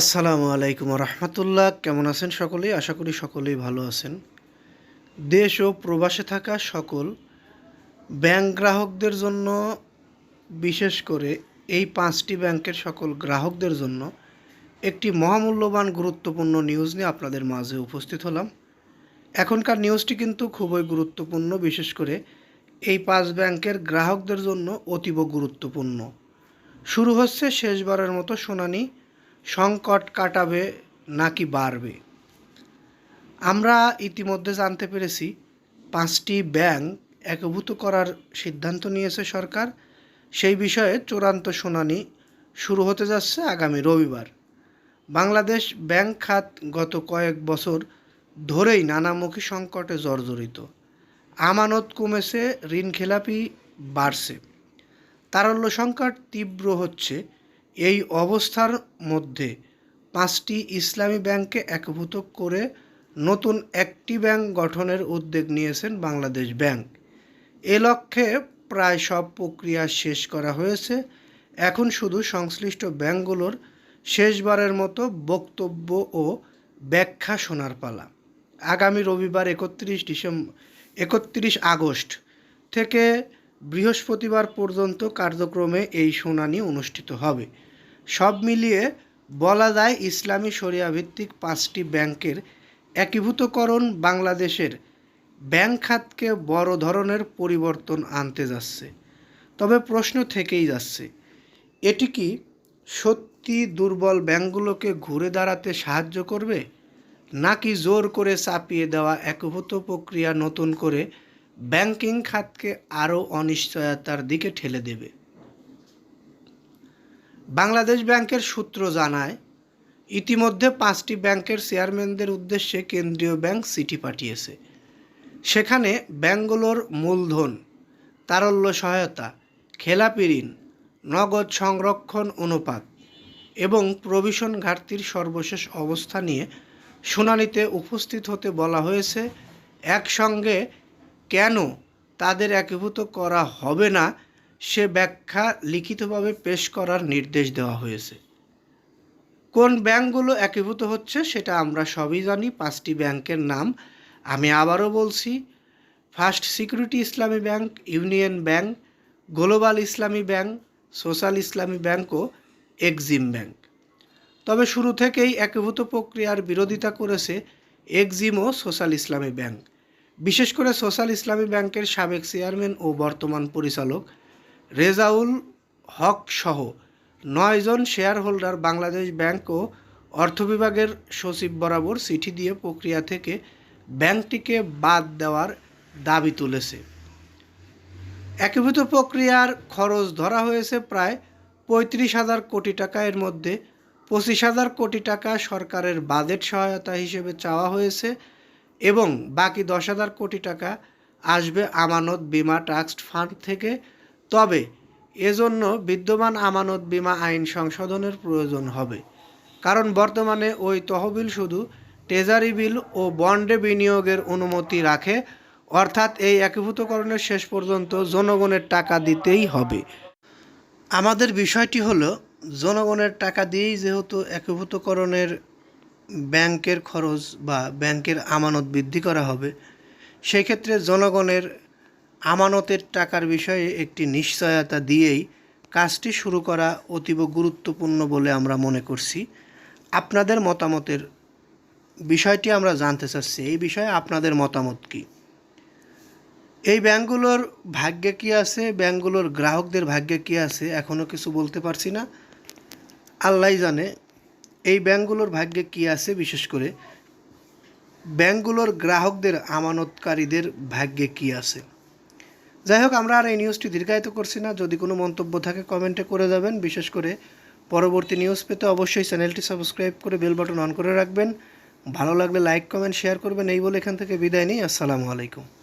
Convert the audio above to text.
আসসালামু আলাইকুম রহমতুল্লাহ কেমন আছেন সকলেই? আশা করি সকলেই ভালো আছেন। দেশ ও প্রবাসে থাকা সকল ব্যাংক গ্রাহকদের জন্য, বিশেষ করে এই পাঁচটি ব্যাংকের সকল গ্রাহকদের জন্য একটি মহামূল্যবান, গুরুত্বপূর্ণ নিউজ নিয়ে আপনাদের মাঝে উপস্থিত হলাম। এখনকার নিউজটি কিন্তু খুবই গুরুত্বপূর্ণ, বিশেষ করে এই পাঁচ ব্যাংকের গ্রাহকদের জন্য অতীব গুরুত্বপূর্ণ। শুরু হচ্ছে শেষবারের মতো শুনানি। সংকট কাটাবে নাকি বাড়বে? আমরা ইতিমধ্যে জানতে পেরেছি, পাঁচটি ব্যাংক একভূত করার সিদ্ধান্ত নিয়েছে সরকার। সেই বিষয়ে চূড়ান্ত শুনানি শুরু হতে যাচ্ছে আগামী রবিবার। বাংলাদেশ ব্যাংক খাত গত কয়েক বছর ধরেই নানামুখী সংকটে জর্জরিত। আমানত কমেছে, ঋণ খেলাপি বাড়ছে। তারল্য সংকট তীব্র হচ্ছে এই অবস্থার মধ্যে পাঁচটি ইসলামী ব্যাংককে একভূত করে নতুন একটি ব্যাংক গঠনের উদ্যোগ নিয়েছেন বাংলাদেশ ব্যাংক। এ লক্ষ্যে প্রায় সব প্রক্রিয়া শেষ করা হয়েছে। এখন শুধু সংশ্লিষ্ট ব্যাংকগুলোর শেষবারের মতো বক্তব্য ও ব্যাখ্যা শোনার পালা। আগামী রবিবার একত্রিশ ডিসেম্বর একত্রিশ আগস্ট থেকে বৃহস্পতিবার পর্যন্ত কার্যক্রমে এই শুনানি অনুষ্ঠিত হবে। সব মিলিয়ে বলা যায় ইসলামী শরিয়া ভিত্তিক পাঁচটি ব্যাংকের একীভূতকরণ বাংলাদেশের ব্যাংক খাতকে বড় ধরনের পরিবর্তন আনতে যাচ্ছে। তবে প্রশ্ন থেকেই যাচ্ছে, এটি কি সত্যি দুর্বল ব্যাংকগুলোকে ঘুরে দাঁড়াতে সাহায্য করবে, নাকি জোর করে চাপিয়ে দেওয়া একভূত প্রক্রিয়া নতুন করে ব্যাংকিং খাতকে আরও অনিশ্চয়তার দিকে ঠেলে দেবে। বাংলাদেশ ব্যাংকের সূত্র জানায়, ইতিমধ্যে পাঁচটি ব্যাংকের চেয়ারম্যানদের উদ্দেশ্যে কেন্দ্রীয় ব্যাংক চিঠি পাঠিয়েছে। সেখানে ব্যাংকগুলোর মূলধন, তারল্য সহায়তা, খেলাপি ঋণ, নগদ সংরক্ষণ অনুপাত এবং প্রভিশন ঘাটতির সর্বশেষ অবস্থা নিয়ে শুনানিতে উপস্থিত হতে বলা হয়েছে। একসঙ্গে কেন তাদের একীভূত করা হবে না সে ব্যাখ্যা লিখিতভাবে পেশ করার নির্দেশ দেওয়া হয়েছে। কোন ব্যাংকগুলো একীভূত হচ্ছে সেটা আমরা সবই জানি, পাঁচটি ব্যাংকের নাম। আমি আবারও বলছি, first security Islami bank, union bank, global Islami bank, social Islami bank ও এক্সিম ব্যাংক। তবে শুরু থেকেই একীভূত প্রক্রিয়ার বিরোধিতা করেছে এক্সিম ও সোশ্যাল ইসলামী ব্যাংক। বিশেষ করে সোশ্যাল ইসলামী ব্যাংকের সাবেক চেয়ারম্যান ও বর্তমান পরিচালক রেজাউল হক সহ নয়জন শেয়ার হোল্ডার বাংলাদেশ ব্যাংক ও অর্থ বিভাগের সচিব বরাবর চিঠি দিয়ে প্রক্রিয়া থেকে ব্যাংকটিকে বাদ দেওয়ার দাবি তুলেছে। একীভূত প্রক্রিয়ার খরচ ধরা হয়েছে প্রায় পঁয়ত্রিশ হাজার কোটি টাকা। এর মধ্যে পঁচিশ হাজার কোটি টাকা সরকারের বাজেট সহায়তা হিসেবে চাওয়া হয়েছে। এবং বাকি দশ হাজার কোটি টাকা আসবে আমানত বিমা ট্রাস্ট ফান্ড থেকে। তবে এজন্য বিদ্যমান আমানত বিমা আইন সংশোধনের প্রয়োজন হবে। কারণ বর্তমানে ওই তহবিল শুধু ট্রেজারি বিল ও বন্ডে বিনিয়োগের অনুমতি রাখে, অর্থাৎ এই একীভূতকরণের শেষ পর্যন্ত জনগণের টাকা দিতেই হবে। আমাদের বিষয়টি হলো, জনগণের টাকা দিয়েই যেহেতু একীভূতকরণের ব্যাংকের খরচ বা ব্যাংকের আমানত বৃদ্ধি করা হবে সেই ক্ষেত্রে জনগণের আমানতের টাকার বিষয়ে একটি নিশ্চয়তা দিয়েই কাজটি শুরু করা অতীব গুরুত্বপূর্ণ বলে আমরা মনে করছি। আপনাদের মতামতের বিষয়টি আমরা জানতে চাচ্ছি। এই বিষয়ে আপনাদের মতামত কী? এই ব্যাংকগুলোর ভাগ্যে কী আছে? ব্যাংকগুলোর গ্রাহকদের ভাগ্যে কী আছে? এখনও কিছু বলতে পারছি না। আল্লাহ জানে এই ব্যাংকগুলোর ভাগ্যে কী আছে বিশেষ করে? ব্যাংকগুলোর গ্রাহকদের আমানতকারীদের ভাগ্যে কী আছে? যাই হোক, আমরা আর এই নিউজটি দীর্ঘায়িত করছি না। যদি কোনো মন্তব্য থাকে কমেন্টে করে যাবেন। বিশেষ করে পরবর্তী নিউজ পেতে অবশ্যই চ্যানেলটি সাবস্ক্রাইব করে বেল বাটন অন করে রাখবেন। ভালো লাগলে লাইক কমেন্ট শেয়ার করবেন। এই বলে এখান থেকে বিদায় নিই। আসসালামু আলাইকুম।